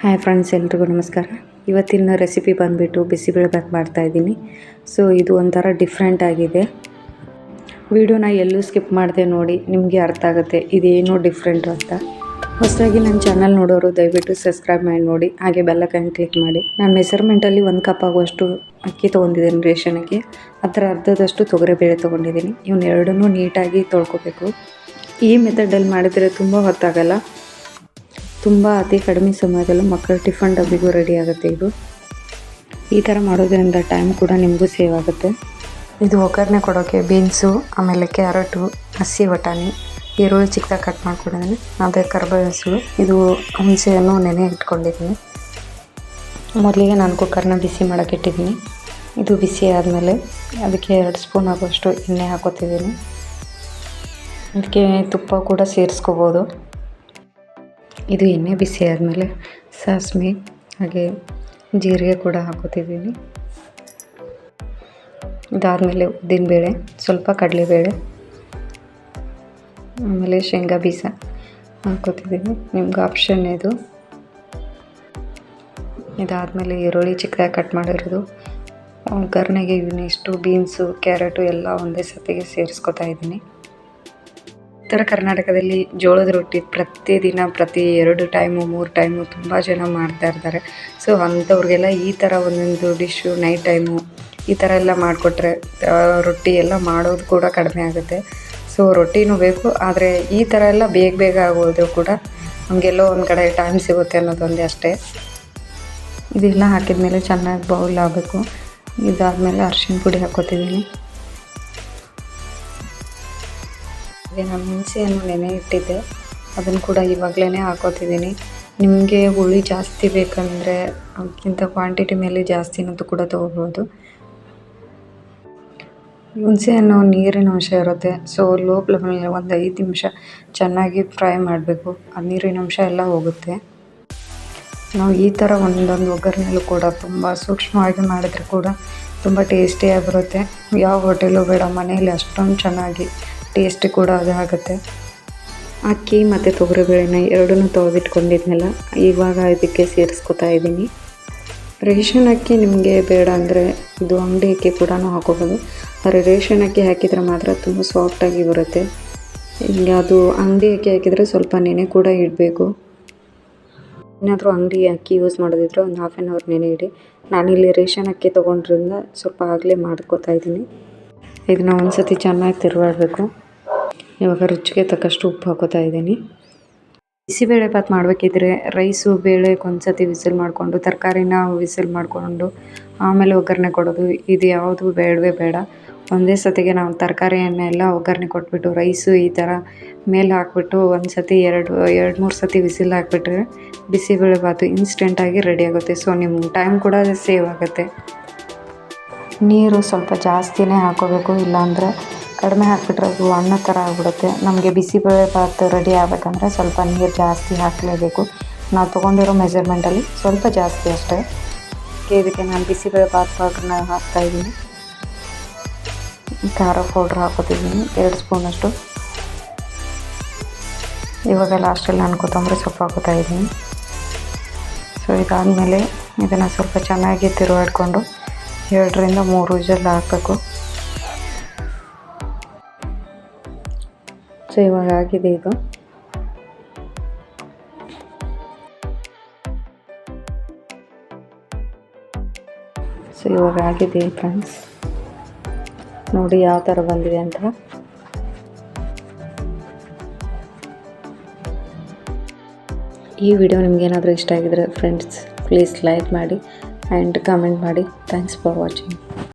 Hi friends ಎಲ್ರಿಗೂ ನಮಸ್ಕಾರ. ಇವತ್ತಿನ ರೆಸಿಪಿ ಬಂದುಬಿಟ್ಟು ಮಾಡ್ತಾ ಮಾಡ್ತಾಯಿದ್ದೀನಿ ಸೊ ಇದು ಒಂಥರ ಡಿಫ್ರೆಂಟ್ ಆಗಿದೆ. ವಿಡಿಯೋನ ಎಲ್ಲೂ ಸ್ಕಿಪ್ ಮಾಡಿದೆ ನೋಡಿ, ನಿಮಗೆ ಅರ್ಥ ಆಗುತ್ತೆ, ಇದೇನೋ ಡಿಫ್ರೆಂಟ್ ಅಂತ. ಹೊಸದಾಗಿ ನನ್ನ ಚಾನಲ್ ನೋಡೋರು ದಯವಿಟ್ಟು ಸಬ್ಸ್ಕ್ರೈಬ್ ಮಾಡಿ ನೋಡಿ, ಹಾಗೆ ಬೆಲ್ಲೈಕನ್ ಕ್ಲಿಕ್ ಮಾಡಿ. ನಾನು ಮೆಸರ್ಮೆಂಟಲ್ಲಿ ಒಂದು ಕಪ್ ಆಗುವಷ್ಟು ಅಕ್ಕಿ ತೊಗೊಂಡಿದ್ದೀನಿ ರೇಷನ್ಗೆ. ಅದರ ಅರ್ಧದಷ್ಟು ತೊಗರಿಬೇಳೆ ತೊಗೊಂಡಿದ್ದೀನಿ. ಇವನ್ನ ಎರಡನ್ನೂ ನೀಟಾಗಿ ತೊಳ್ಕೊಬೇಕು. ಈ ಮೆಥಡಲ್ಲಿ ಮಾಡಿದರೆ ತುಂಬ ಹೊತ್ತಾಗಲ್ಲ. ತುಂಬ ಅತಿ ಕಡಿಮೆ ಸಮಯದಲ್ಲೂ ಮಕ್ಕಳ ಟಿಫನ್ ಡಬ್ಬಿಗೂ ರೆಡಿ ಆಗುತ್ತೆ ಇದು. ಈ ಥರ ಮಾಡೋದ್ರಿಂದ ಟೈಮ್ ಕೂಡ ನಿಮಗೂ ಸೇವ್ ಆಗುತ್ತೆ. ಇದು ಒಗ್ಗರಣೆ ಕೊಡೋಕ್ಕೆ ಬೀನ್ಸು, ಆಮೇಲೆ ಕ್ಯಾರೆಟು, ಹಸಿ ಬಟಾಣಿ, ಈರುಳ್ಳಿ ಚಿಕ್ಕದಾಗಿ ಕಟ್ ಮಾಡ್ಕೊಂಡಿದ್ದೀನಿ. ಅದೇ ಕರ್ಬೇವು ಇದು ಹುಣಸೆಯನ್ನು ನೆನೆ ಇಟ್ಕೊಂಡಿದ್ದೀನಿ. ಮೊದಲಿಗೆ ನಾನು ಕುಕ್ಕರ್ನ ಬಿಸಿ ಮಾಡೋಕೆ ಇಟ್ಟಿದ್ದೀನಿ. ಇದು ಬಿಸಿ ಆದಮೇಲೆ ಅದಕ್ಕೆ ಎರಡು ಸ್ಪೂನ್ ಆಗುವಷ್ಟು ಎಣ್ಣೆ ಹಾಕೋತಿದ್ದೀನಿ. ಅದಕ್ಕೆ ತುಪ್ಪ ಕೂಡ ಸೇರಿಸ್ಕೋಬೋದು. ಇದು ಎಣ್ಣೆ ಬಿಸಿ ಆದಮೇಲೆ ಸಾಸಿವೆ ಹಾಗೆ ಜೀರಿಗೆ ಕೂಡ ಹಾಕೋತಿದ್ದೀನಿ ಇದಾದಮೇಲೆ ಉದ್ದಿನಬೇಳೆ ಸ್ವಲ್ಪ ಕಡಲೆಬೇಳೆ ಆಮೇಲೆ ಶೇಂಗಾ ಬೀಜ ಹಾಕೋತಿದ್ದೀನಿ ನಿಮ್ಗೆ ಆಪ್ಷನ್ ಇದು. ಇದಾದಮೇಲೆ ಈರುಳ್ಳಿ ಚಿಕ್ಕದಾಗಿ ಕಟ್ ಮಾಡಿರೋದು. ಒಗ್ಗರಣೆಗೆ ಇಷ್ಟು ಬೀನ್ಸು ಕ್ಯಾರೆಟು ಎಲ್ಲ ಒಂದೇ ಸತಿಗೆ ಸೇರಿಸ್ಕೊತಾ ಇದ್ದೀನಿ. ಉತ್ತರ ಕರ್ನಾಟಕದಲ್ಲಿ ಜೋಳದ ರೊಟ್ಟಿ ಪ್ರತಿದಿನ ಪ್ರತಿ ಎರಡು ಟೈಮು, ಮೂರು ಟೈಮು ತುಂಬ ಜನ ಮಾಡ್ತಾ ಇರ್ತಾರೆ. ಸೊ ಅಂಥವ್ರಿಗೆಲ್ಲ ಈ ಥರ ಒಂದೊಂದು ಡಿಶ್ಶು ನೈಟ್ ಟೈಮು ಈ ಥರ ಎಲ್ಲ ಮಾಡಿಕೊಟ್ರೆ ರೊಟ್ಟಿ ಎಲ್ಲ ಮಾಡೋದು ಕೂಡ ಕಡಿಮೆ ಆಗುತ್ತೆ. ಸೊ ರೊಟ್ಟಿನೂ ಬೇಕು, ಆದರೆ ಈ ಥರ ಎಲ್ಲ ಬೇಗ ಬೇಗ ಆಗೋದು ಕೂಡ ನಮಗೆಲ್ಲೋ ಒಂದು ಕಡೆ ಟೈಮ್ ಸಿಗುತ್ತೆ ಅನ್ನೋದೊಂದೇ ಅಷ್ಟೇ. ಇದೆಲ್ಲ ಹಾಕಿದ ಮೇಲೆ ಚೆನ್ನಾಗಿ ಬೌಲ್ ಆಗಬೇಕು. ಇದಾದಮೇಲೆ ಅರ್ಶಿನ ಪುಡಿ ಹಾಕ್ಕೋತಿದ್ದೀನಿ ಹಾಗೆ ನಾನು ನೆನೆ ಇಟ್ಟಿದ್ದೆ. ಅದನ್ನು ಕೂಡ ಇವಾಗಲೇ ಹಾಕೋತಿದ್ದೀನಿ. ನಿಮಗೆ ಹುಳಿ ಜಾಸ್ತಿ ಬೇಕಂದರೆ ಅದಕ್ಕಿಂತ ಕ್ವಾಂಟಿಟಿ ಮೇಲೆ ಜಾಸ್ತಿನಂತೂ ಕೂಡ ತೊಗೋಬೋದು. ಹುಣಸೆಹಣ್ಣು ನೀರಿನ ಅಂಶ ಇರುತ್ತೆ. ಸೊ ಲೋ ಫ್ಲೇಮಲ್ಲಿ ಒಂದು ಐದು ನಿಮಿಷ ಚೆನ್ನಾಗಿ ಫ್ರೈ ಮಾಡಬೇಕು. ಆ ನೀರಿನ ಅಂಶ ಎಲ್ಲ ಹೋಗುತ್ತೆ. ನಾವು ಈ ಥರ ಒಂದೊಂದು ಒಗ್ಗರಣೆಯಲ್ಲೂ ಕೂಡ ತುಂಬ ಸೂಕ್ಷ್ಮವಾಗಿ ಮಾಡಿದ್ರೆ ಕೂಡ ತುಂಬ ಟೇಸ್ಟಿಯಾಗಿರುತ್ತೆ ಯಾವ ಹೋಟೆಲು ಬೇಡ ಮನೆಯಲ್ಲಿ ಅಷ್ಟೊಂದು ಚೆನ್ನಾಗಿ ಟೇಸ್ಟ್ ಕೂಡ ಅದು ಆಗುತ್ತೆ. ಅಕ್ಕಿ ಮತ್ತು ತೊಗರಿಬೇಳೆನ ಎರಡನ್ನೂ ತೊಳೆದಿಟ್ಕೊಂಡಿದ್ನಲ್ಲ ಇವಾಗ ಇದಕ್ಕೆ ಸೇರಿಸ್ಕೊತಾ ಇದ್ದೀನಿ. ರೇಷನ್ ಅಕ್ಕಿ ನಿಮಗೆ ಬೇಡ ಅಂದರೆ ಇದು ಅಂಗಡಿ ಅಕ್ಕಿ ಕೂಡ ಹಾಕೋಬೋದು. ಆದರೆ ರೇಷನ್ ಅಕ್ಕಿ ಹಾಕಿದರೆ ಮಾತ್ರ ತುಂಬ ಸಾಫ್ಟಾಗಿ ಬರುತ್ತೆ. ಹಿಂಗೆ ಅದು ಅಂಗಡಿ ಅಕ್ಕಿ ಹಾಕಿದರೆ ಸ್ವಲ್ಪ ನೆನೆ ಕೂಡ ಇಡಬೇಕು. ಏನಾದರೂ ಅಂಗಡಿ ಅಕ್ಕಿ ಯೂಸ್ ಮಾಡೋದಿದ್ರೆ ಒಂದು ಹಾಫ್ ಆನ್ ಅವರ್ ನೆನೆ ಇಡಿ. ನಾನಿಲ್ಲಿ ರೇಷನ್ ಅಕ್ಕಿ ತೊಗೊಂಡ್ರಿಂದ ಸ್ವಲ್ಪ ಆಗಲೇ ಮಾಡ್ಕೋತಾ ಇದ್ದೀನಿ. ಇದನ್ನ ಒಂದು ಸತಿ ಚೆನ್ನಾಗಿ ತಿರುವಾಡಬೇಕು. ಇವಾಗ ರುಚಿಗೆ ತಕ್ಕಷ್ಟು ಉಪ್ಪು ಹಾಕೋತಾ ಇದ್ದೀನಿ. ಬಿಸಿಬೇಳೆಭಾತ್ ಮಾಡಬೇಕಿದ್ರೆ ರೈಸು, ಬೇಳೆ ಸತಿ ವಿಸಿಲ್ ಮಾಡಿಕೊಂಡು, ತರಕಾರಿನ ವಿಸಿಲ್ ಮಾಡಿಕೊಂಡು, ಆಮೇಲೆ ಒಗ್ಗರಣೆ ಕೊಡೋದು. ಇದು ಯಾವುದು ಬೇಡವೇ ಬೇಡ. ಒಂದೇ ಸತಿಗೆ ನಾವು ತರಕಾರಿಯನ್ನೆಲ್ಲ ಒಗ್ಗರಣೆ ಕೊಟ್ಬಿಟ್ಟು, ರೈಸು ಈ ಥರ ಮೇಲೆ ಹಾಕ್ಬಿಟ್ಟು ಒಂದು ಸತಿ ಎರಡು ಎರಡು, ಮೂರು ಸತಿ ವಿಸಿಲ್ ಹಾಕ್ಬಿಟ್ರೆ ಬಿಸಿಬೇಳೆಭಾತು ಇನ್ಸ್ಟೆಂಟಾಗಿ ರೆಡಿ ಆಗುತ್ತೆ. ಸೊ, ನಿಮ್ಮ ಟೈಮ್ ಕೂಡ ಸೇವ್ ಆಗುತ್ತೆ. ನೀರು ಸ್ವಲ್ಪ ಜಾಸ್ತಿನೇ ಹಾಕೋಬೇಕು, ಇಲ್ಲಾಂದರೆ ಕಡಿಮೆ ಹಾಕಿಬಿಟ್ರೆ ಅದು ಅನ್ನ ಥರ ಆಗಿಬಿಡುತ್ತೆ. ನಮಗೆ ಬಿಸಿಬೇಳೆ ಭಾತ್ ರೆಡಿ ಆಗಬೇಕಂದ್ರೆ ಸ್ವಲ್ಪ ನೀರು ಜಾಸ್ತಿ ಹಾಕಲೇಬೇಕು. ನಾವು ತೊಗೊಂಡಿರೋ ಮೆಜರ್ಮೆಂಟಲ್ಲಿ ಸ್ವಲ್ಪ ಜಾಸ್ತಿ ಅಷ್ಟೇ. ಇದಕ್ಕೆ ನಾನು ಬಿಸಿಬೇಳೆ ಭಾತ್ ಪೌಡ್ರನ್ನ ಹಾಕ್ತಾಯಿದ್ದೀನಿ ಖಾರ ಪೌಡ್ರ್ ಹಾಕೋತಿದ್ದೀನಿ ಎರಡು ಸ್ಪೂನಷ್ಟು. ಇವಾಗ ಲಾಸ್ಟಲ್ಲಿ ನಾನು ಕೊತ್ತಂಬರಿ ಸೊಪ್ಪು ಹಾಕೋತಾ ಇದ್ದೀನಿ. ಸೊ ಇದಾದಮೇಲೆ ಇದನ್ನು ಸ್ವಲ್ಪ ಚೆನ್ನಾಗಿ ತಿರುಗಾಡಿಕೊಂಡು ಎರಡರಿಂದ ಮೂರು ವಿಜಲ್ ಹಾಕಬೇಕು. ಸೊ ಇವಾಗ ಆಗಿದೆ ಇದು. ಸೊ ಇವಾಗ ಆಗಿದೆ ಫ್ರೆಂಡ್ಸ್. ನೋಡಿ ಯಾವ ಥರ ಬಂದಿದೆ ಅಂತ. ಈ ವಿಡಿಯೋ ನಿಮಗೇನಾದರೂ ಇಷ್ಟ ಆಗಿದ್ರೆ ಫ್ರೆಂಡ್ಸ್, ಪ್ಲೀಸ್ ಲೈಕ್ ಮಾಡಿ ಆ್ಯಂಡ್ ಕಮೆಂಟ್ ಮಾಡಿ. Thanks for watching.